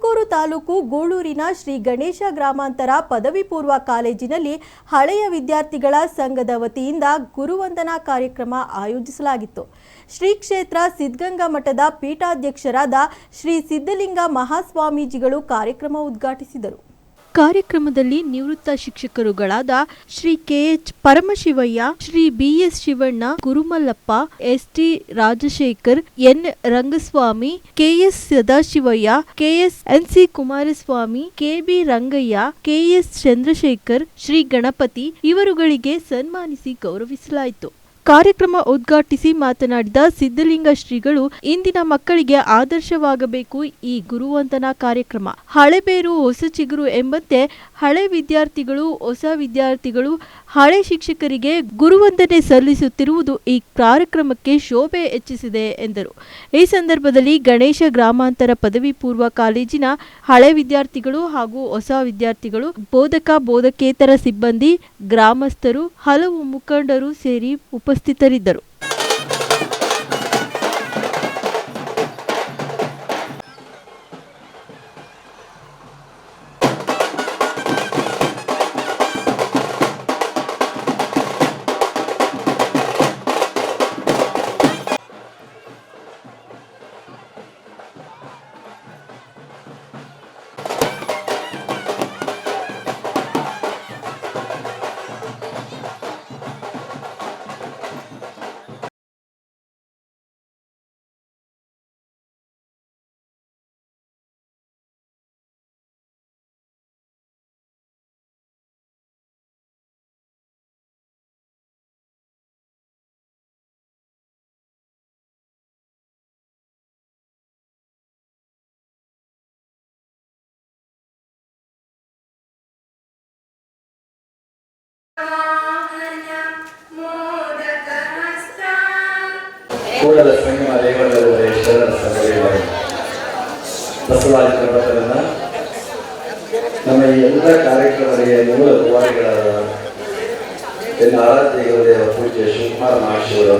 ತುಮಕೂರು ತಾಲೂಕು ಗೂಳೂರಿನ ಶ್ರೀ ಗಣೇಶ ಗ್ರಾಮಾಂತರ ಪದವಿ ಪೂರ್ವ ಕಾಲೇಜಿನಲ್ಲಿ ಹಳೆಯ ವಿದ್ಯಾರ್ಥಿಗಳ ಸಂಘದ ವತಿಯಿಂದ ಗುರುವಂದನಾ ಕಾರ್ಯಕ್ರಮ ಆಯೋಜಿಸಲಾಗಿತ್ತು. ಶ್ರೀ ಕ್ಷೇತ್ರ ಸಿದ್ಧಗಂಗಾ ಮಠದ ಪೀಠಾಧ್ಯಕ್ಷರಾದ ಶ್ರೀ ಸಿದ್ಧಲಿಂಗ ಮಹಾಸ್ವಾಮೀಜಿಗಳು ಕಾರ್ಯಕ್ರಮ ಉದ್ಘಾಟಿಸಿದರು. ಕಾರ್ಯಕ್ರಮದಲ್ಲಿ ನಿವೃತ್ತ ಶಿಕ್ಷಕರುಗಳಾದ Shri K H Paramashivaiah, Shri B S Shivanna, Gurumallappa S T Rajashekhar, N Rangaswamy K S Sadashivaiah K S N C Kumaraswamy K B Rangaiah K S Chandrashekhar, Shri Ganapati ಇವರುಗಳಿಗೆ ಸನ್ಮಾನಿಸಿ ಗೌರವಿಸಲಾಯಿತು. ಕಾರ್ಯಕ್ರಮ ಉದ್ಘಾಟಿಸಿ ಮಾತನಾಡಿದ ಸಿದ್ಧಲಿಂಗ ಶ್ರೀಗಳು, ಇಂದಿನ ಮಕ್ಕಳಿಗೆ ಆದರ್ಶವಾಗಬೇಕು ಈ ಗುರುವಂದನಾ ಕಾರ್ಯಕ್ರಮ. ಹಳೆಬೇರು ಹೊಸ ಚಿಗುರು ಎಂಬಂತೆ ಹಳೆ ವಿದ್ಯಾರ್ಥಿಗಳು, ಹೊಸ ವಿದ್ಯಾರ್ಥಿಗಳು ಹಳೆ ಶಿಕ್ಷಕರಿಗೆ ಗುರುವಂದನೆ ಸಲ್ಲಿಸುತ್ತಿರುವುದು ಈ ಕಾರ್ಯಕ್ರಮಕ್ಕೆ ಶೋಭೆ ಹೆಚ್ಚಿಸಿದೆ ಎಂದರು. ಈ ಸಂದರ್ಭದಲ್ಲಿ ಗಣೇಶ ಗ್ರಾಮಾಂತರ ಪದವಿ ಪೂರ್ವ ಕಾಲೇಜಿನ ಹಳೆ ವಿದ್ಯಾರ್ಥಿಗಳು ಹಾಗೂ ಹೊಸ ವಿದ್ಯಾರ್ಥಿಗಳು, ಬೋಧಕ, ಬೋಧಕೇತರ ಸಿಬ್ಬಂದಿ, ಗ್ರಾಮಸ್ಥರು, ಹಲವು ಮುಖಂಡರು ಸೇರಿ ಉಪಸ್ಥಿತರಿದ್ದರು. ಕೂಡಲ ಸಂಗಮ ದೇವರಲ್ಲದೆ ಶರಣ ಸಭೆಗಳ ಬಸವರಾಜ ಪ್ರಭತರನ್ನ ನಮ್ಮ ಈ ಎಲ್ಲ ಕಾರ್ಯಕ್ರಮಗಳಿಗೆ ಮೂಲ ದ್ವಾರಿಗಳಾದ ಎಲ್ಲ ಆರಾಧ್ಯ ದೇವರ ಪೂಜ್ಯ ಶಿವಕುಮಾರ ಮಹರ್ಷಿಗಳು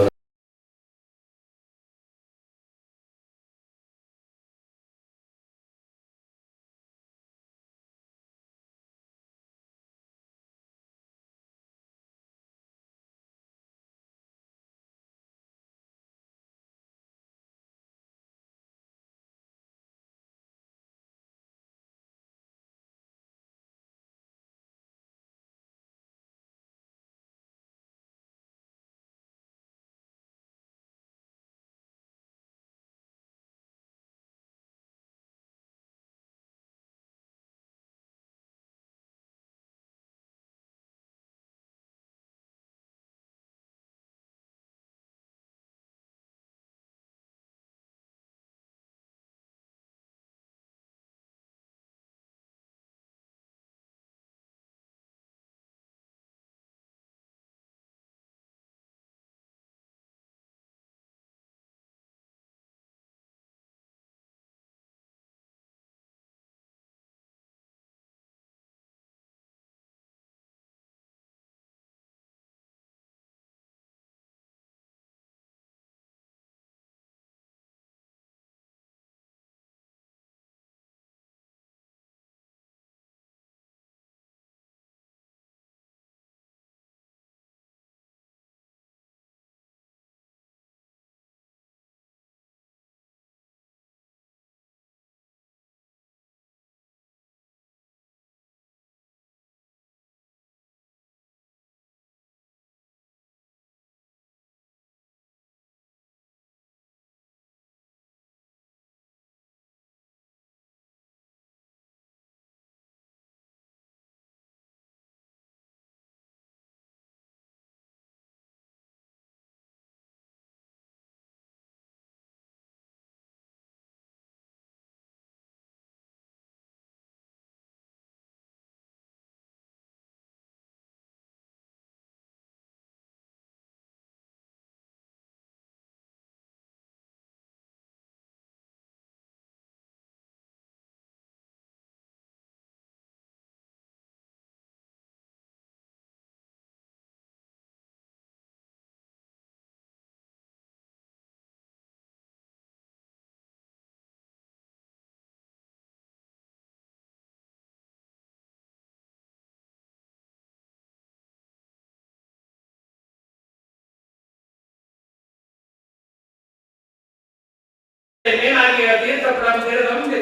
ಮೇನಾಗಿ ತೀರ್ಥಪುರಂ ತಿರುಗಂಬಿ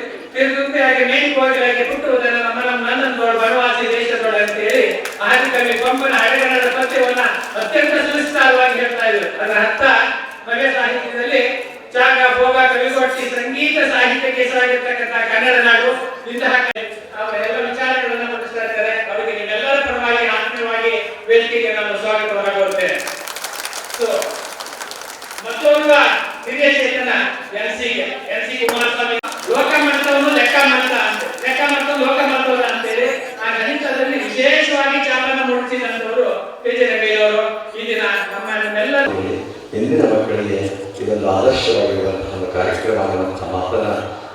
ಹಾಗೆ ಮೇನ್ ಕೋಗಿಲಾಗಿ ಹುಟ್ಟುವುದನ್ನು ನಮ್ಮ ನಮ್ಮ ನನ್ನಂದೋಳು ವನವಾಸಿ ಅಂತ ಹೇಳಿ ಆದಿಕವಿ ಪಂಪನ ಹಳೆಗನ್ನಡ ಪದ್ಯವನ್ನ ಅತ್ಯಂತ ಸುವಿಸ್ತಾರವಾಗಿ ಹೇಳ್ತಾ ಇದ್ರು. ಅದರ ಅರ್ಥ ನವ್ಯ ಸಾಹಿತ್ಯದಲ್ಲಿ ಜಾಗ, ಭೋಗ ಕವಿಗೊಟ್ಟಿ ಸಂಗೀತ ಸಾಹಿತ್ಯಕ್ಕೆ ಹೆಸರಾಗಿರ್ತಕ್ಕಂತಹ ಕನ್ನಡ ನಾಡು, ಇಂತಹ ಅವರ ಎಲ್ಲ ವಿಚಾರಗಳನ್ನು ಮಂಡಿಸ್ತಾ ಇರ್ತಾರೆ ಅವರಿಗೆ ನಿಮ್ಮೆಲ್ಲರ ಪರವಾಗಿ ಆತ್ಮೀಯವಾಗಿ ವೇದಿಕೆಗೆ ನಾನು ಸ್ವಾಗತವಾಗಿ ಕೋರುತ್ತೇನೆ. ಸೊ ಮತ್ತೊಬ್ಬ ಹಿರಿಯ ಚೇತನ N C N C Kumaraswamy. ಲೋಕ ಮಟ್ಟವನ್ನು ಲೆಕ್ಕ ಮಾಡ್ತಾ ಅಂತ ಲೆಕ್ಕ ಮಾಡ್ತಾ ಲೋಕ ಮಟ್ಟವಲ್ಲ ಅಂತೇಳಿ ಆ ಗಣಿತದಲ್ಲಿ ವಿಶೇಷವಾಗಿ ಚಾಲನ ಮೂಡಿಸಿದಂತವರು ಕೆ ಜೆ ರಂಗಯ್ಯವರು ಈ ದಿನ ನಮ್ಮ ನಮ್ಮೆಲ್ಲರ ಎಂದಿನ ಮಕ್ಕಳಿಗೆ ಇದೊಂದು ಆದರ್ಶವಾಗಿರುವಂತಹ ಒಂದು ಕಾರ್ಯಕ್ರಮ ಅನ್ನುವಂತಹ ಮಾತನ್ನ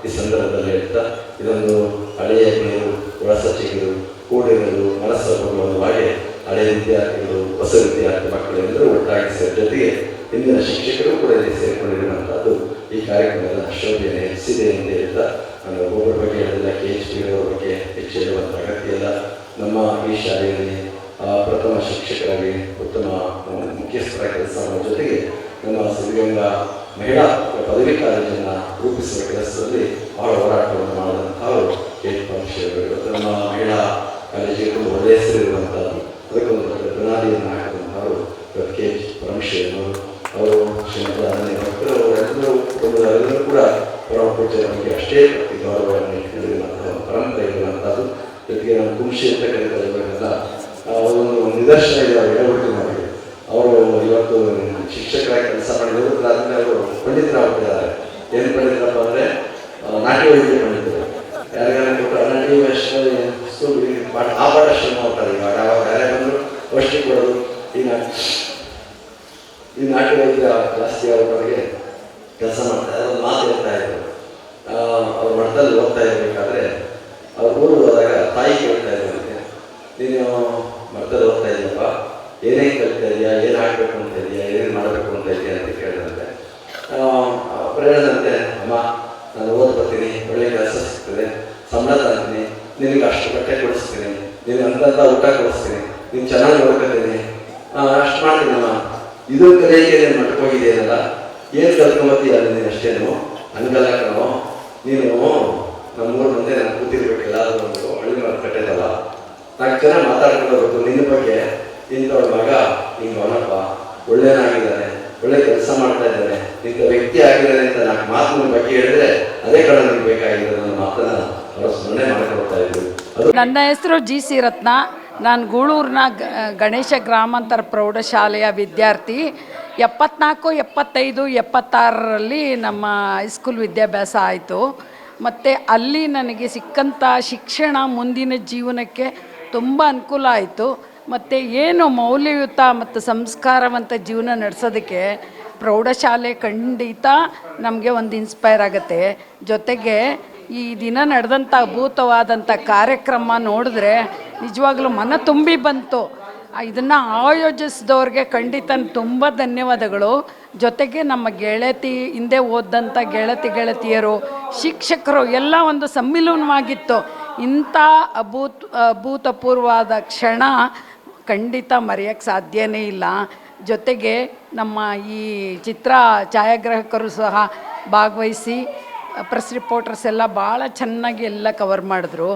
ಈ ಸಂದರ್ಭದಲ್ಲಿ ಹೇಳ್ತಾ ಇದೊಂದು ಹಳೆಯ ನೀರು ಒಳಸಚಿಗರು ಕೂಡಿರಲು ಮನಸ್ಸು ಒಂದು ಹಾಗೆ ಹಳೆಯ ವಿದ್ಯಾರ್ಥಿಗಳು ಹೊಸ ವಿದ್ಯಾರ್ಥಿ ಮಕ್ಕಳು ಎಲ್ಲರೂ ಒಟ್ಟಾಗಿ ಸೇರಿ ಜೊತೆಗೆ ಇಂದಿನ ಶಿಕ್ಷಕರು ಕೂಡ ಇಲ್ಲಿ ಸೇರಿಕೊಂಡಿರುವಂತಹದ್ದು ಈ ಕಾರ್ಯಕ್ರಮದ ಶೋಭೆಯನ್ನು ಹೆಚ್ಚಿದೆ ಅಂತ ಹೇಳ್ತಾ ನಾನು ಒಬ್ಬೊಬ್ಬರ ಬಗ್ಗೆ ಹೇಳಿಲ್ಲ ಕೆ ಎಚ್ ಟಿ ಅವರ ಬಗ್ಗೆ ಹೆಚ್ಚು ಹೇಳುವಂಥ ಅಗತ್ಯ ಇಲ್ಲ ನಮ್ಮ ಈ ಶಾಲೆಯಲ್ಲಿ ಪ್ರಥಮ ಶಿಕ್ಷಕರಾಗಿ ಉತ್ತಮ ಮುಖ್ಯಸ್ಥರ ಕೆಲಸ ಜೊತೆಗೆ ನಮ್ಮ ಸಿದ್ಧಗಂಗಾ ಮಹಿಳಾ ಪದವಿ ಕಾಲೇಜನ್ನು ರೂಪಿಸುವ ಕೆಲಸದಲ್ಲಿ ಬಹಳ ಹೋರಾಟವನ್ನು ಮಾಡಿದಂಥವರು ಇವತ್ತು ನಮ್ಮ ಮಹಿಳಾ ಕಾಲೇಜಿಗೆ ಒಂದು ಒಳ್ಳೆಯ ಹೆಸರಿರುವಂಥದ್ದು ಅದಕ್ಕೊಂದು ದೊಡ್ಡ ಪ್ರಣಾಳಿಯನ್ನು ಹಾಕಿದಂಥವರು ಕೆ ಎಚ್ ಪರಮೇಶ್ವರನವರು. ಅವರು ಶ್ರೀಮಂತ ಭಕ್ತರು ಅವರೆಲ್ಲರೂ ಕುಟುಂಬದ ಎಲ್ಲರೂ ಕೂಡ ಪರಮ ಪೂಜೆ ನಮಗೆ ಅಷ್ಟೇ ಗೌರವವನ್ನು ಜೊತೆಗೆ ನಮ್ಮ ಕುಂಶಿ ಅಂತ ಕರೀತಾರೆ ಆ ಒಂದು ನಿದರ್ಶನ ಇದೆ ಅವರು ಎಡಬಿಟ್ಟು ಮಾಡಿ ಅವರು ಇವತ್ತು ಶಿಕ್ಷಕರಾಗಿ ಕೆಲಸ ಮಾಡಿದ್ರು ಆದ್ಮೇಲೆ ಅವರು ಪಂಡಿತರಾಗ್ತಿದ್ದಾರೆ ಏನೇನು ಕಲಿತಾ ಇದೆಯಾ? ಏನು ಹಾಕ್ಬೇಕು ಅಂತ ಇದೆಯಾ? ಏನು ಮಾಡಬೇಕು ಅಂತ ಇದೆಯಾ ಅಂತ ಕೇಳಿದಂತೆ. ಅವ್ರು ಅಮ್ಮ, ನಾನು ಓದ್ ಬರ್ತೀನಿ ಒಳ್ಳೆ ಕೆಲಸ ಸಿಗ್ತದೆ, ಸಂಬಳ ತರ್ತೀನಿ, ನಿನಗೆ ಅಷ್ಟು ಬಟ್ಟೆ ಕೊಡಿಸ್ತೀನಿ ನೀನು ಅಂತಂತ ಊಟ ಕೊಡಿಸ್ತೀನಿ, ನೀನು ಚೆನ್ನಾಗಿ ನೋಡ್ಕೊತೀನಿ. ಅಷ್ಟು ಮಾಡ್ತೀನಮ್ಮ ಇದು ಕಲಿಯಕ್ಕೆ ನೀನು ಮಟ್ಕೋಗಿದೆಯಲ್ಲ ಏನು ಕಲ್ತ್ಕೊಂಬತ್ತೀಯ ನೀನು ಅಷ್ಟೇನು ಹಂಗಲ್ಲ ಕಣೋ. ನೀನು ನಮ್ಮೂರ ಮುಂದೆ ನಾನು ಕೂತಿರ್ಬೇಕಿಲ್ಲ, ಅದು ಒಂದು ಹಳ್ಳಿ ಮರ ಕಟ್ಟಿದಲ್ಲ ನಾಲ್ಕು ಜನ ಮಾತಾಡ್ಕೊಂಡು ನಿನ್ನ ಬಗ್ಗೆ. ಇಂಥವ್ರ ಮಗ ನಿಂಗೆ ಅವನಪ್ಪ ಒಳ್ಳೆಯನಾಗಿದ್ದಾನೆ ಒಳ್ಳೆ ಕೆಲಸ ಮಾಡ್ತಾ ಇದ್ದಾನೆ ಇಂಥ ವ್ಯಕ್ತಿ ಆಗಿದ್ದಾನೆ ಅಂತ ನಾಲ್ಕು ಮಾತಿನ ಬಗ್ಗೆ ಹೇಳಿದ್ರೆ ಅದೇ ಕಡೆ ನಿಮ್ಗೆ ಬೇಕಾಗಿರೋದು ನನ್ನ ಮಾತನ್ನ ಅವರು ಸ್ಮರಣೆ ಮಾಡಿಕೊಡ್ತಾ ಇದ್ರು. ನನ್ನ ಹೆಸರು ಜಿ ಸಿ ರತ್ನ. ನಾನು ಗೂಳೂರಿನ ಗಣೇಶ ಗ್ರಾಮಾಂತರ ಪ್ರೌಢಶಾಲೆಯ ವಿದ್ಯಾರ್ಥಿ. ಎಪ್ಪತ್ನಾಲ್ಕು, ಎಪ್ಪತ್ತೈದು, ಎಪ್ಪತ್ತಾರರಲ್ಲಿ ನಮ್ಮ ಹೈಸ್ಕೂಲ್ ವಿದ್ಯಾಭ್ಯಾಸ ಆಯಿತು. ಮತ್ತು ಅಲ್ಲಿ ನನಗೆ ಸಿಕ್ಕಂಥ ಶಿಕ್ಷಣ ಮುಂದಿನ ಜೀವನಕ್ಕೆ ತುಂಬ ಅನುಕೂಲ ಆಯಿತು. ಮತ್ತು ಏನು ಮೌಲ್ಯಯುತ ಮತ್ತು ಸಂಸ್ಕಾರವಂತ ಜೀವನ ನಡೆಸೋದಕ್ಕೆ ಪ್ರೌಢಶಾಲೆ ಖಂಡಿತ ನಮಗೆ ಒಂದು ಇನ್ಸ್ಪೈರ್ ಆಗುತ್ತೆ. ಜೊತೆಗೆ ಈ ದಿನ ನಡೆದಂಥ ಅಭೂತವಾದಂಥ ಕಾರ್ಯಕ್ರಮ ನೋಡಿದ್ರೆ ನಿಜವಾಗ್ಲೂ ಮನ ತುಂಬಿ ಬಂತು. ಇದನ್ನು ಆಯೋಜಿಸಿದವ್ರಿಗೆ ಖಂಡಿತ ತುಂಬ ಧನ್ಯವಾದಗಳು. ಜೊತೆಗೆ ನಮ್ಮ ಗೆಳತಿ, ಹಿಂದೆ ಓದಂಥ ಗೆಳತಿ, ಗೆಳತಿಯರು, ಶಿಕ್ಷಕರು ಎಲ್ಲ ಒಂದು ಸಮ್ಮಿಲನವಾಗಿತ್ತು. ಇಂಥ ಅಭೂತ್, ಅಭೂತಪೂರ್ವವಾದ ಕ್ಷಣ ಖಂಡಿತ ಮರೆಯೋಕ್ಕೆ ಸಾಧ್ಯವೇ ಇಲ್ಲ. ಜೊತೆಗೆ ನಮ್ಮ ಈ ಚಿತ್ರ ಛಾಯಾಗ್ರಾಹಕರು ಸಹ ಭಾಗವಹಿಸಿ ಪ್ರೆಸ್ ರಿಪೋರ್ಟರ್ಸ್ ಎಲ್ಲ ಭಾಳ ಚೆನ್ನಾಗಿ ಎಲ್ಲ ಕವರ್ ಮಾಡಿದ್ರು.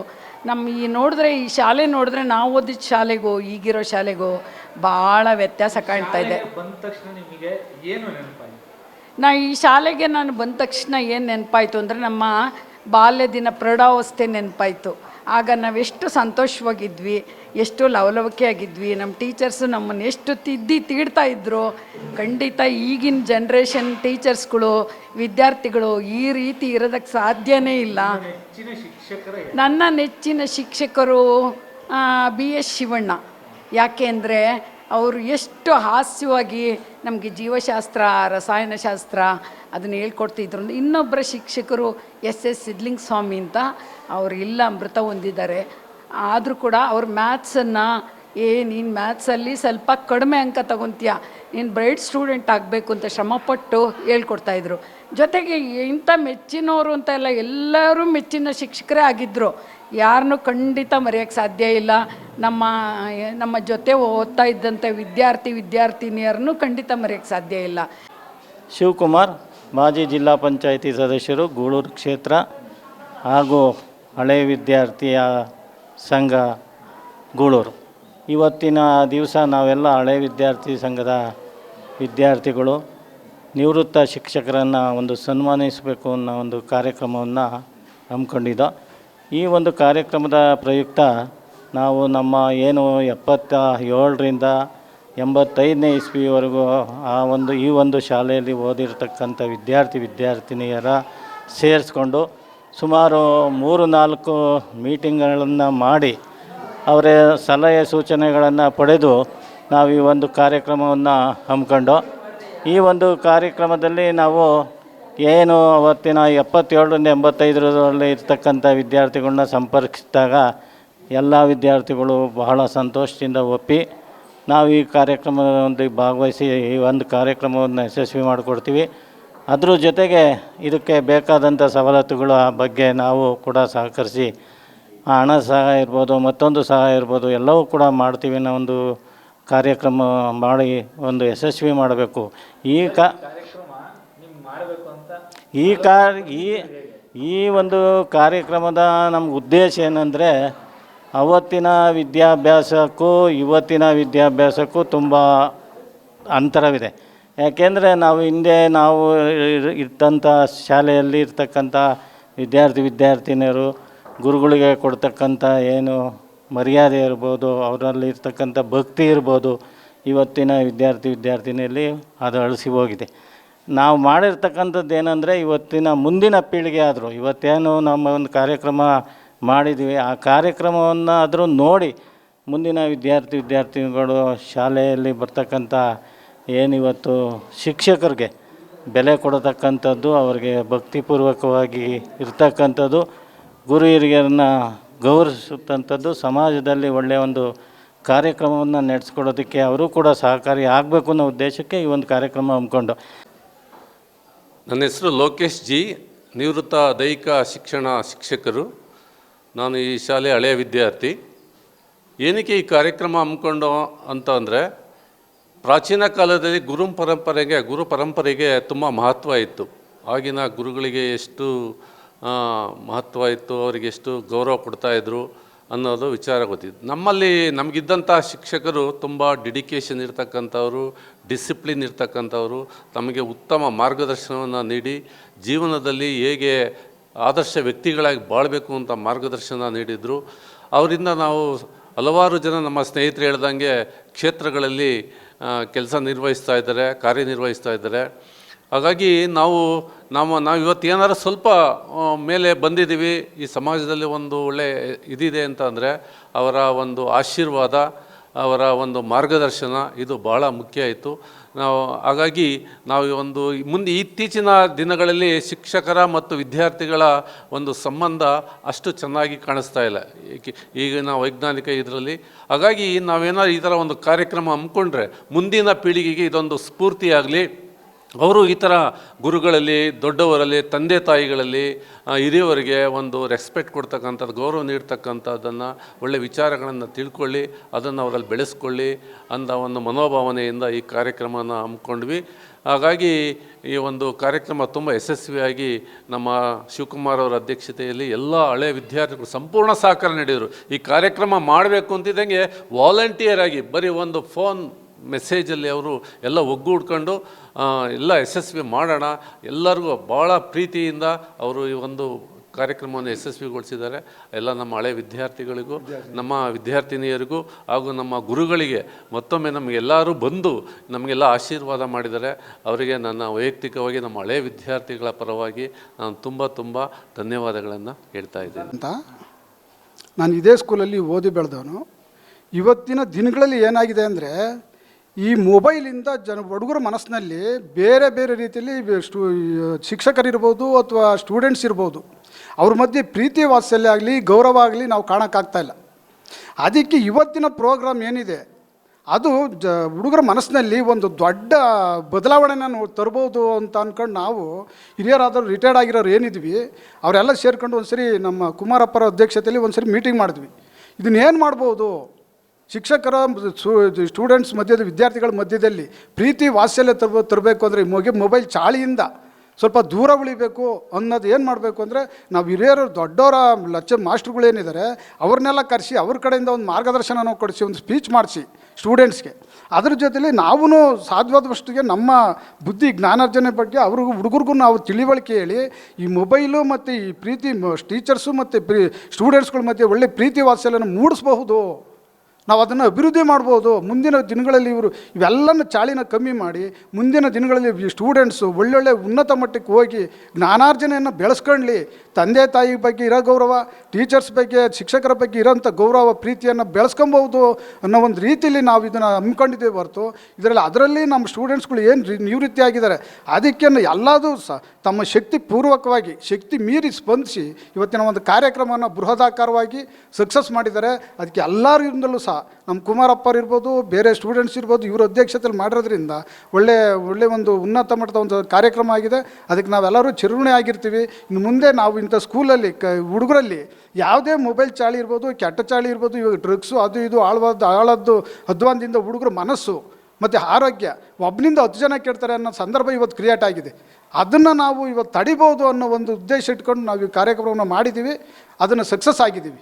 ನಮ್ಮ ಈ ನೋಡಿದ್ರೆ ಈ ಶಾಲೆ ನೋಡಿದ್ರೆ ನಾವು ಓದಿದ ಶಾಲೆಗೂ ಈಗಿರೋ ಶಾಲೆಗೂ ಭಾಳ ವ್ಯತ್ಯಾಸ ಕಾಣ್ತಾ ಇದೆ. ಬಂದ ತಕ್ಷಣ ನಿಮಗೆ ಏನು ನೆನಪಾಯಿತು? ನಾ ಈ ಶಾಲೆಗೆ ನಾನು ಬಂದ ತಕ್ಷಣ ಏನು ನೆನಪಾಯಿತು ಅಂದರೆ ನಮ್ಮ ಬಾಲ್ಯ ದಿನ ಪ್ರೌಢಾವಸ್ಥೆ ನೆನಪಾಯಿತು. ಆಗ ನಾವೆಷ್ಟು ಸಂತೋಷವಾಗಿದ್ವಿ, ಎಷ್ಟು ಲವಲವಿಕೆ ಆಗಿದ್ವಿ ನಮ್ಮ ಟೀಚರ್ಸು ನಮ್ಮನ್ನು ಎಷ್ಟು ತಿದ್ದಿ ತೀಡ್ತಾ ಇದ್ರು. ಖಂಡಿತ ಈಗಿನ ಜನ್ರೇಷನ್ ಟೀಚರ್ಸ್ಗಳು ವಿದ್ಯಾರ್ಥಿಗಳು ಈ ರೀತಿ ಇರೋದಕ್ಕೆ ಸಾಧ್ಯನೇ ಇಲ್ಲ. ನನ್ನ ನೆಚ್ಚಿನ ಶಿಕ್ಷಕರು ಬಿ ಎಸ್ ಶಿವಣ್ಣ. ಯಾಕೆ ಅಂದರೆ ಅವರು ಎಷ್ಟು ಹಾಸ್ಯವಾಗಿ ನಮಗೆ ಜೀವಶಾಸ್ತ್ರ, ರಸಾಯನಶಾಸ್ತ್ರ ಅದನ್ನು ಹೇಳ್ಕೊಡ್ತಿದ್ರು. ಇನ್ನೊಬ್ಬರ ಶಿಕ್ಷಕರು ಎಸ್ ಎಸ್ ಸಿದ್ಲಿಂಗ್ ಸ್ವಾಮಿ ಅಂತ ಅವರು ಇಲ್ಲ ಅಮೃತ ಹೊಂದಿದ್ದಾರೆ. ಆದರೂ ಕೂಡ ಅವ್ರು ಮ್ಯಾಥ್ಸನ್ನು ಏ, ನೀನು ಮ್ಯಾಥ್ಸಲ್ಲಿ ಸ್ವಲ್ಪ ಕಡಿಮೆ ಅಂಕ ತಗೊತೀಯ? ನೀನು ಬ್ರೈಟ್ ಸ್ಟೂಡೆಂಟ್ ಆಗಬೇಕು ಅಂತ ಶ್ರಮಪಟ್ಟು ಹೇಳ್ಕೊಡ್ತಾಯಿದ್ರು ಜೊತೆಗೆ ಇಂಥ ಮೆಚ್ಚಿನವರು ಅಂತ ಎಲ್ಲ ಎಲ್ಲರೂ ಮೆಚ್ಚಿನ ಶಿಕ್ಷಕರೇ ಆಗಿದ್ದರು ಯಾರನ್ನೂ ಖಂಡಿತ ಮರೆಯೋಕ್ಕೆ ಸಾಧ್ಯ ಇಲ್ಲ. ನಮ್ಮ ನಮ್ಮ ಜೊತೆ ಓದ್ತಾ ಇದ್ದಂಥ ವಿದ್ಯಾರ್ಥಿ ವಿದ್ಯಾರ್ಥಿನಿಯರನ್ನು ಖಂಡಿತ ಮರೆಯೋಕ್ಕೆ ಸಾಧ್ಯ ಇಲ್ಲ. ಶಿವಕುಮಾರ್ ಮಾಜಿ ಜಿಲ್ಲಾ ಪಂಚಾಯಿತಿ ಸದಸ್ಯರು ಗೂಳೂರು ಕ್ಷೇತ್ರ ಹಾಗೂ ಹಳೆ ವಿದ್ಯಾರ್ಥಿಯ ಸಂಘ ಗೂಳೂರು. ಇವತ್ತಿನ ದಿವಸ ನಾವೆಲ್ಲ ಹಳೆ ವಿದ್ಯಾರ್ಥಿ ಸಂಘದ ವಿದ್ಯಾರ್ಥಿಗಳು. ನಿವೃತ್ತ ಶಿಕ್ಷಕರನ್ನು ಒಂದು ಸನ್ಮಾನಿಸಬೇಕು ಅನ್ನೋ ಒಂದು ಕಾರ್ಯಕ್ರಮವನ್ನು ಹಮ್ಮಿಕೊಂಡಿದ್ದೋ. ಈ ಒಂದು ಕಾರ್ಯಕ್ರಮದ ಪ್ರಯುಕ್ತ ನಾವು ನಮ್ಮ ಏನು ಎಪ್ಪತ್ತ ಏಳರಿಂದ ಎಂಬತ್ತೈದನೇ ಇಸ್ವಿವರೆಗೂ ಆ ಒಂದು, ಈ ಒಂದು ಶಾಲೆಯಲ್ಲಿ ಓದಿರತಕ್ಕಂಥ ವಿದ್ಯಾರ್ಥಿ, ವಿದ್ಯಾರ್ಥಿನಿಯರ ಸೇರಿಸ್ಕೊಂಡು ಸುಮಾರು ಮೂರು, ನಾಲ್ಕು ಮೀಟಿಂಗ್ಗಳನ್ನು ಮಾಡಿ ಅವರ ಸಲಹೆ ಸೂಚನೆಗಳನ್ನು ಪಡೆದು ನಾವು ಈ ಒಂದು ಕಾರ್ಯಕ್ರಮವನ್ನು ಹಮ್ಮಿಕೊಂಡು, ಈ ಒಂದು ಕಾರ್ಯಕ್ರಮದಲ್ಲಿ ನಾವು ಏನು ಅವತ್ತಿನ ಎಪ್ಪತ್ತೇಳರಿಂದ ಎಂಬತ್ತೈದರಲ್ಲಿ ಇರ್ತಕ್ಕಂಥ ವಿದ್ಯಾರ್ಥಿಗಳನ್ನ ಸಂಪರ್ಕಿಸಿದಾಗ ಎಲ್ಲ ವಿದ್ಯಾರ್ಥಿಗಳು ಬಹಳ ಸಂತೋಷದಿಂದ ಒಪ್ಪಿ ನಾವು ಈ ಕಾರ್ಯಕ್ರಮದಲ್ಲಿ ಭಾಗವಹಿಸಿ ಈ ಒಂದು ಕಾರ್ಯಕ್ರಮವನ್ನು ಯಶಸ್ವಿ ಮಾಡಿಕೊಡ್ತೀವಿ. ಅದ್ರ ಜೊತೆಗೆ ಇದಕ್ಕೆ ಬೇಕಾದಂಥ ಸವಲತ್ತುಗಳ ಬಗ್ಗೆ ನಾವು ಕೂಡ ಸಹಕರಿಸಿ ಹಣ ಸಹಾಯ ಇರ್ಬೋದು, ಮತ್ತೊಂದು ಸಹಾಯ ಇರ್ಬೋದು, ಎಲ್ಲವೂ ಕೂಡ ಮಾಡ್ತೀವಿ ಅನ್ನೋ ಒಂದು ಕಾರ್ಯಕ್ರಮ ಮಾಡಿ ಒಂದು ಯಶಸ್ವಿ ಮಾಡಬೇಕು. ಈ ಕಾ ಈ ಕಾರ್ ಈ ಈ ಒಂದು ಕಾರ್ಯಕ್ರಮದ ನಮ್ಮ ಉದ್ದೇಶ ಏನಂದರೆ ಅವತ್ತಿನ ವಿದ್ಯಾಭ್ಯಾಸಕ್ಕೂ ಇವತ್ತಿನ ವಿದ್ಯಾಭ್ಯಾಸಕ್ಕೂ ತುಂಬ ಅಂತರವಿದೆ. ಯಾಕೆಂದರೆ ನಾವು ಹಿಂದೆ ನಾವು ಇರ್ತಂಥ ಶಾಲೆಯಲ್ಲಿ ಇರ್ತಕ್ಕಂಥ ವಿದ್ಯಾರ್ಥಿ ವಿದ್ಯಾರ್ಥಿನಿಯರು, ಗುರುಗಳಿಗೆ ಕೊಡ್ತಕ್ಕಂಥ ಏನು ಮರ್ಯಾದೆ ಇರ್ಬೋದು, ಅವರಲ್ಲಿ ಇರ್ತಕ್ಕಂಥ ಭಕ್ತಿ ಇರ್ಬೋದು, ಇವತ್ತಿನ ವಿದ್ಯಾರ್ಥಿ ವಿದ್ಯಾರ್ಥಿನಿಯಲ್ಲಿ ಅದು ಅಳಿಸಿ ಹೋಗಿದೆ. ನಾವು ಮಾಡಿರ್ತಕ್ಕಂಥದ್ದು ಏನಂದರೆ ಇವತ್ತಿನ ಮುಂದಿನ ಪೀಳಿಗೆ ಆದರೂ, ಇವತ್ತೇನು ನಮ್ಮ ಒಂದು ಕಾರ್ಯಕ್ರಮ ಮಾಡಿದ್ವಿ. ಆ ಕಾರ್ಯಕ್ರಮವನ್ನು ಆದರೂ ನೋಡಿ ಮುಂದಿನ ವಿದ್ಯಾರ್ಥಿ ವಿದ್ಯಾರ್ಥಿಗಳು ಶಾಲೆಯಲ್ಲಿ ಬರ್ತಕ್ಕಂಥ ಏನಿವತ್ತು ಶಿಕ್ಷಕರಿಗೆ ಬೆಲೆ ಕೊಡತಕ್ಕಂಥದ್ದು, ಅವರಿಗೆ ಭಕ್ತಿಪೂರ್ವಕವಾಗಿ ಇರ್ತಕ್ಕಂಥದ್ದು, ಗುರು ಹಿರಿಯರನ್ನ ಗೌರವಿಸುತ್ತಂಥದ್ದು, ಸಮಾಜದಲ್ಲಿ ಒಳ್ಳೆಯ ಒಂದು ಕಾರ್ಯಕ್ರಮವನ್ನು ನಡೆಸ್ಕೊಡೋದಕ್ಕೆ ಅವರು ಕೂಡ ಸಹಕಾರಿ ಆಗಬೇಕು ಅನ್ನೋ ಉದ್ದೇಶಕ್ಕೆ ಈ ಒಂದು ಕಾರ್ಯಕ್ರಮ ಹಮ್ಮಿಕೊಂಡು. ನನ್ನ ಹೆಸರು ಲೋಕೇಶ್ ಜಿ. ನಿವೃತ್ತ ದೈಹಿಕ ಶಿಕ್ಷಣ ಶಿಕ್ಷಕರು. ನಾನು ಈ ಶಾಲೆ ಹಳೆಯ ವಿದ್ಯಾರ್ಥಿ. ಏನಕ್ಕೆ ಈ ಕಾರ್ಯಕ್ರಮ ಹಮ್ಮಿಕೊಂಡು ಅಂತ ಅಂದರೆ, ಪ್ರಾಚೀನ ಕಾಲದಲ್ಲಿ ಗುರು ಪರಂಪರೆಗೆ ಗುರು ಪರಂಪರೆಗೆ ತುಂಬ ಮಹತ್ವ ಇತ್ತು. ಆಗಿನ ಗುರುಗಳಿಗೆ ಎಷ್ಟು ಮಹತ್ವ ಇತ್ತು, ಅವರಿಗೆ ಎಷ್ಟು ಗೌರವ ಕೊಡ್ತಾಯಿದ್ರು ಅನ್ನೋದು ವಿಚಾರ ಗೊತ್ತಿತ್ತು. ನಮ್ಮಲ್ಲಿ ನಮಗಿದ್ದಂಥ ಶಿಕ್ಷಕರು ತುಂಬ ಡೆಡಿಕೇಶನ್ ಇರ್ತಕ್ಕಂಥವ್ರು, ಡಿಸಿಪ್ಲಿನ್ ಇರ್ತಕ್ಕಂಥವ್ರು, ತಮಗೆ ಉತ್ತಮ ಮಾರ್ಗದರ್ಶನವನ್ನು ನೀಡಿ, ಜೀವನದಲ್ಲಿ ಹೇಗೆ ಆದರ್ಶ ವ್ಯಕ್ತಿಗಳಾಗಿ ಬಾಳಬೇಕು ಅಂತ ಮಾರ್ಗದರ್ಶನ ನೀಡಿದರು. ಅವರಿಂದ ನಾವು ಹಲವಾರು ಜನ ನಮ್ಮ ಸ್ನೇಹಿತರು ಹೇಳ್ದಂಗೆ ಕ್ಷೇತ್ರಗಳಲ್ಲಿ ಕೆಲಸ ನಿರ್ವಹಿಸ್ತಾ ಇದ್ದಾರೆ, ಕಾರ್ಯನಿರ್ವಹಿಸ್ತಾ ಇದ್ದಾರೆ. ಹಾಗಾಗಿ ನಾವು, ನಮ್ಮ, ನಾವು ಇವತ್ತು ಏನಾದ್ರು ಸ್ವಲ್ಪ ಮೇಲೆ ಬಂದಿದ್ದೀವಿ. ಈ ಸಮಾಜದಲ್ಲಿ ಒಂದು ಒಳ್ಳೆ ಇದಿದೆ ಅಂತ ಅಂದರೆ ಅವರ ಒಂದು ಆಶೀರ್ವಾದ, ಅವರ ಒಂದು ಮಾರ್ಗದರ್ಶನ, ಇದು ಭಾಳ ಮುಖ್ಯ ಆಯಿತು. ನಾವು ಹಾಗಾಗಿ ನಾವು ಒಂದು ಮುಂದೆ ಇತ್ತೀಚಿನ ದಿನಗಳಲ್ಲಿ ಶಿಕ್ಷಕರ ಮತ್ತು ವಿದ್ಯಾರ್ಥಿಗಳ ಒಂದು ಸಂಬಂಧ ಅಷ್ಟು ಚೆನ್ನಾಗಿ ಕಾಣಿಸ್ತಾ ಇಲ್ಲ. ಏಕೆ ಈಗಿನ ವೈಜ್ಞಾನಿಕ ಇದರಲ್ಲಿ. ಹಾಗಾಗಿ ನಾವೇನಾದ್ರು ಈ ಥರ ಒಂದು ಕಾರ್ಯಕ್ರಮ ಹಮ್ಮಿಕೊಂಡ್ರೆ ಮುಂದಿನ ಪೀಳಿಗೆಗೆ ಇದೊಂದು ಸ್ಫೂರ್ತಿಯಾಗಲಿ. ಅವರು ಈ ಥರ ಗುರುಗಳಲ್ಲಿ, ದೊಡ್ಡವರಲ್ಲಿ, ತಂದೆ ತಾಯಿಗಳಲ್ಲಿ ಹಿರಿಯವರಿಗೆ ಒಂದು ರೆಸ್ಪೆಕ್ಟ್ ಕೊಡ್ತಕ್ಕಂಥದ್ದು, ಗೌರವ ನೀಡ್ತಕ್ಕಂಥದ್ದನ್ನು ಒಳ್ಳೆ ವಿಚಾರಗಳನ್ನು ತಿಳ್ಕೊಳ್ಳಿ, ಅದನ್ನು ಅವರಲ್ಲಿ ಬೆಳೆಸ್ಕೊಳ್ಳಿ ಅಂದ ಒಂದು ಮನೋಭಾವನೆಯಿಂದ ಈ ಕಾರ್ಯಕ್ರಮನ ಹಮ್ಮಿಕೊಂಡ್ವಿ. ಹಾಗಾಗಿ ಈ ಒಂದು ಕಾರ್ಯಕ್ರಮ ತುಂಬ ಯಶಸ್ವಿಯಾಗಿ ನಮ್ಮ ಶಿವಕುಮಾರ್ ಅವರ ಅಧ್ಯಕ್ಷತೆಯಲ್ಲಿ ಎಲ್ಲ ಹಳೆ ವಿದ್ಯಾರ್ಥಿಗಳು ಸಂಪೂರ್ಣ ಸಹಕಾರ ನೀಡಿದರು. ಈ ಕಾರ್ಯಕ್ರಮ ಮಾಡಬೇಕು ಅಂತಿದ್ದಂಗೆ ವಾಲಂಟಿಯರ್ ಆಗಿ ಬರೀ ಒಂದು ಫೋನ್ ಮೆಸೇಜಲ್ಲಿ ಅವರು ಎಲ್ಲ ಒಗ್ಗೂಡ್ಕೊಂಡು ಎಲ್ಲ ಯಶಸ್ವಿ ಮಾಡೋಣ. ಎಲ್ಲರಿಗೂ ಭಾಳ ಪ್ರೀತಿಯಿಂದ ಅವರು ಈ ಒಂದು ಕಾರ್ಯಕ್ರಮವನ್ನು ಯಶಸ್ವಿಗೊಳಿಸಿದ್ದಾರೆ. ಎಲ್ಲ ನಮ್ಮ ಹಳೆ ವಿದ್ಯಾರ್ಥಿಗಳಿಗೂ ನಮ್ಮ ವಿದ್ಯಾರ್ಥಿನಿಯರಿಗೂ ಹಾಗೂ ನಮ್ಮ ಗುರುಗಳಿಗೆ ಮತ್ತೊಮ್ಮೆ ನಮಗೆಲ್ಲರೂ ಬಂದು ನಮಗೆಲ್ಲ ಆಶೀರ್ವಾದ ಮಾಡಿದ್ದಾರೆ. ಅವರಿಗೆ ನನ್ನ ವೈಯಕ್ತಿಕವಾಗಿ ನಮ್ಮ ಹಳೆ ವಿದ್ಯಾರ್ಥಿಗಳ ಪರವಾಗಿ ನಾನು ತುಂಬ ತುಂಬ ಧನ್ಯವಾದಗಳನ್ನು ಹೇಳ್ತಾ ಇದ್ದೇನೆ. ಅಂತ ನಾನು ಇದೇ ಸ್ಕೂಲಲ್ಲಿ ಓದಿ ಬೆಳೆದವನು. ಇವತ್ತಿನ ದಿನಗಳಲ್ಲಿ ಏನಾಗಿದೆ ಅಂದರೆ ಈ ಮೊಬೈಲಿಂದ ಜನ ಹುಡುಗರ ಮನಸ್ಸಿನಲ್ಲಿ ಬೇರೆ ಬೇರೆ ರೀತಿಯಲ್ಲಿ ಸ್ಟೂ ಶಿಕ್ಷಕರಿರ್ಬೋದು ಅಥವಾ ಸ್ಟೂಡೆಂಟ್ಸ್ ಇರ್ಬೋದು, ಅವ್ರ ಮಧ್ಯೆ ಪ್ರೀತಿ ವಾತ್ಸಲ್ಯ ಆಗಲಿ, ಗೌರವ ಆಗಲಿ ನಾವು ಕಾಣೋಕ್ಕಾಗ್ತಾ ಇಲ್ಲ. ಅದಕ್ಕೆ ಇವತ್ತಿನ ಪ್ರೋಗ್ರಾಮ್ ಏನಿದೆ, ಅದು ಜ, ಹುಡುಗರ ಮನಸ್ಸಿನಲ್ಲಿ ಒಂದು ದೊಡ್ಡ ಬದಲಾವಣೆನ ತರ್ಬೋದು ಅಂತ ಅಂದ್ಕೊಂಡು ನಾವು ಹಿರಿಯರಾದವ್ರು ರಿಟೈರ್ಡ್ ಆಗಿರೋರು ಏನಿದ್ವಿ, ಅವರೆಲ್ಲ ಸೇರ್ಕೊಂಡು ಒಂದು ಸರಿ ನಮ್ಮ ಕುಮಾರಪ್ಪರ ಅಧ್ಯಕ್ಷತೆಯಲ್ಲಿ ಒಂದು ಸರಿ ಮೀಟಿಂಗ್ ಮಾಡಿದ್ವಿ. ಇದನ್ನೇನು ಮಾಡ್ಬೋದು? ಶಿಕ್ಷಕರ ಸ್ಟೂಡೆಂಟ್ಸ್ ಮಧ್ಯದ ವಿದ್ಯಾರ್ಥಿಗಳ ಮಧ್ಯದಲ್ಲಿ ಪ್ರೀತಿ ವಾತ್ಸಲ್ಯ ತರ್ಬೋ, ತರಬೇಕು ಅಂದರೆ ಮೊಗೆ ಮೊಬೈಲ್ ಚಾಳಿಯಿಂದ ಸ್ವಲ್ಪ ದೂರ ಉಳಿಬೇಕು ಅನ್ನೋದು ಏನು ಮಾಡಬೇಕು ಅಂದರೆ ನಾವು ಹಿರಿಯರು ದೊಡ್ಡವರ ಲಚ್ಚ ಮಾಸ್ಟ್ರುಗಳೇನಿದ್ದಾರೆ ಅವ್ರನ್ನೆಲ್ಲ ಕರೆಸಿ ಅವ್ರ ಕಡೆಯಿಂದ ಒಂದು ಮಾರ್ಗದರ್ಶನ ಕೊಡಿಸಿ, ಒಂದು ಸ್ಪೀಚ್ ಮಾಡಿಸಿ ಸ್ಟೂಡೆಂಟ್ಸ್ಗೆ ಅದ್ರ ಜೊತೆಲಿ ನಾವೂ ಸಾಧ್ಯವಾದಷ್ಟಿಗೆ ನಮ್ಮ ಬುದ್ಧಿ ಜ್ಞಾನಾರ್ಜನೆ ಬಗ್ಗೆ ಅವ್ರಿಗೂ ಹುಡುಗರಿಗೂ ನಾವು ತಿಳಿವಳಿಕೆ ಹೇಳಿ ಈ ಮೊಬೈಲು ಮತ್ತು ಈ ಪ್ರೀತಿ ಟೀಚರ್ಸು ಮತ್ತು ಪ್ರೀ ಸ್ಟೂಡೆಂಟ್ಸ್ಗಳ ಮಧ್ಯೆ ಒಳ್ಳೆ ಪ್ರೀತಿ ವಾತ್ಸಲ್ಯನ ಮೂಡಿಸ್ಬಹುದು. ನಾವು ಅದನ್ನು ಅಭಿವೃದ್ಧಿ ಮಾಡ್ಬೋದು. ಮುಂದಿನ ದಿನಗಳಲ್ಲಿ ಇವರು ಇವೆಲ್ಲನ ಚಾಳಿನ ಕಮ್ಮಿ ಮಾಡಿ, ಮುಂದಿನ ದಿನಗಳಲ್ಲಿ ಸ್ಟೂಡೆಂಟ್ಸು ಒಳ್ಳೊಳ್ಳೆ ಉನ್ನತ ಮಟ್ಟಕ್ಕೆ ಹೋಗಿ ಜ್ಞಾನಾರ್ಜನೆಯನ್ನು ಬೆಳೆಸ್ಕೊಳ್ಳಿ ತಂದೆ ತಾಯಿ ಬಗ್ಗೆ ಇರೋ ಗೌರವ ಟೀಚರ್ಸ್ ಬಗ್ಗೆ, ಶಿಕ್ಷಕರ ಬಗ್ಗೆ ಇರೋಂಥ ಗೌರವ, ಪ್ರೀತಿಯನ್ನು ಬೆಳೆಸ್ಕೊಬೋದು ಅನ್ನೋ ಒಂದು ರೀತಿಯಲ್ಲಿ ನಾವು ಇದನ್ನು ಹಮ್ಮಿಕೊಂಡಿದ್ದೇವೆ ಹೊರತು, ಇದರಲ್ಲಿ ಅದರಲ್ಲಿ ನಮ್ಮ ಸ್ಟೂಡೆಂಟ್ಸ್ಗಳು ಏನು ನಿವೃತ್ತಿ ಆಗಿದ್ದಾರೆ ಅದಕ್ಕೆ ಎಲ್ಲದೂ ಸಹ ತಮ್ಮ ಶಕ್ತಿ ಪೂರ್ವಕವಾಗಿ, ಶಕ್ತಿ ಮೀರಿ ಸ್ಪಂದಿಸಿ ಇವತ್ತಿನ ಒಂದು ಕಾರ್ಯಕ್ರಮವನ್ನು ಬೃಹದಾಕಾರವಾಗಿ ಸಕ್ಸಸ್ ಮಾಡಿದ್ದಾರೆ. ಅದಕ್ಕೆ ಎಲ್ಲರಿಂದಲೂ ಸಹ ನಮ್ಮ ಕುಮಾರಪ್ಪರು ಇರ್ಬೋದು, ಬೇರೆ ಸ್ಟೂಡೆಂಟ್ಸ್ ಇರ್ಬೋದು, ಇವರ ಅಧ್ಯಕ್ಷತೆಯಲ್ಲಿ ಮಾಡಿರೋದ್ರಿಂದ ಒಳ್ಳೆ ಒಳ್ಳೆ ಒಂದು ಉನ್ನತ ಮಟ್ಟದ ಒಂದು ಕಾರ್ಯಕ್ರಮ ಆಗಿದೆ. ಅದಕ್ಕೆ ನಾವೆಲ್ಲರೂ ಚಿರುಣೆ ಆಗಿರ್ತೀವಿ. ಇನ್ನು ಮುಂದೆ ನಾವು ಇಂಥ ಸ್ಕೂಲಲ್ಲಿ ಕ, ಹುಡುಗರಲ್ಲಿ ಯಾವುದೇ ಮೊಬೈಲ್ ಚಾಳಿ ಇರ್ಬೋದು, ಕೆಟ್ಟ ಚಾಳಿ ಇರ್ಬೋದು, ಇವಾಗ ಡ್ರಗ್ಸು ಅದು ಇದು ಆಳವಾದ, ಆಳದ್ದು, ಅಧ್ವಾನದಿಂದ ಹುಡುಗರ ಮನಸ್ಸು ಮತ್ತು ಆರೋಗ್ಯ ಒಬ್ಬನಿಂದ ಹತ್ತು ಜನ ಕೇಳ್ತಾರೆ ಅನ್ನೋ ಸಂದರ್ಭ ಇವತ್ತು ಕ್ರಿಯೇಟ್ ಆಗಿದೆ. ಅದನ್ನು ನಾವು ಇವತ್ತು ತಡಿಬೋದು ಅನ್ನೋ ಒಂದು ಉದ್ದೇಶ ಇಟ್ಕೊಂಡು ನಾವು ಈ ಕಾರ್ಯಕ್ರಮವನ್ನು ಮಾಡಿದ್ದೀವಿ. ಅದನ್ನು ಸಕ್ಸಸ್ ಆಗಿದ್ದೀವಿ.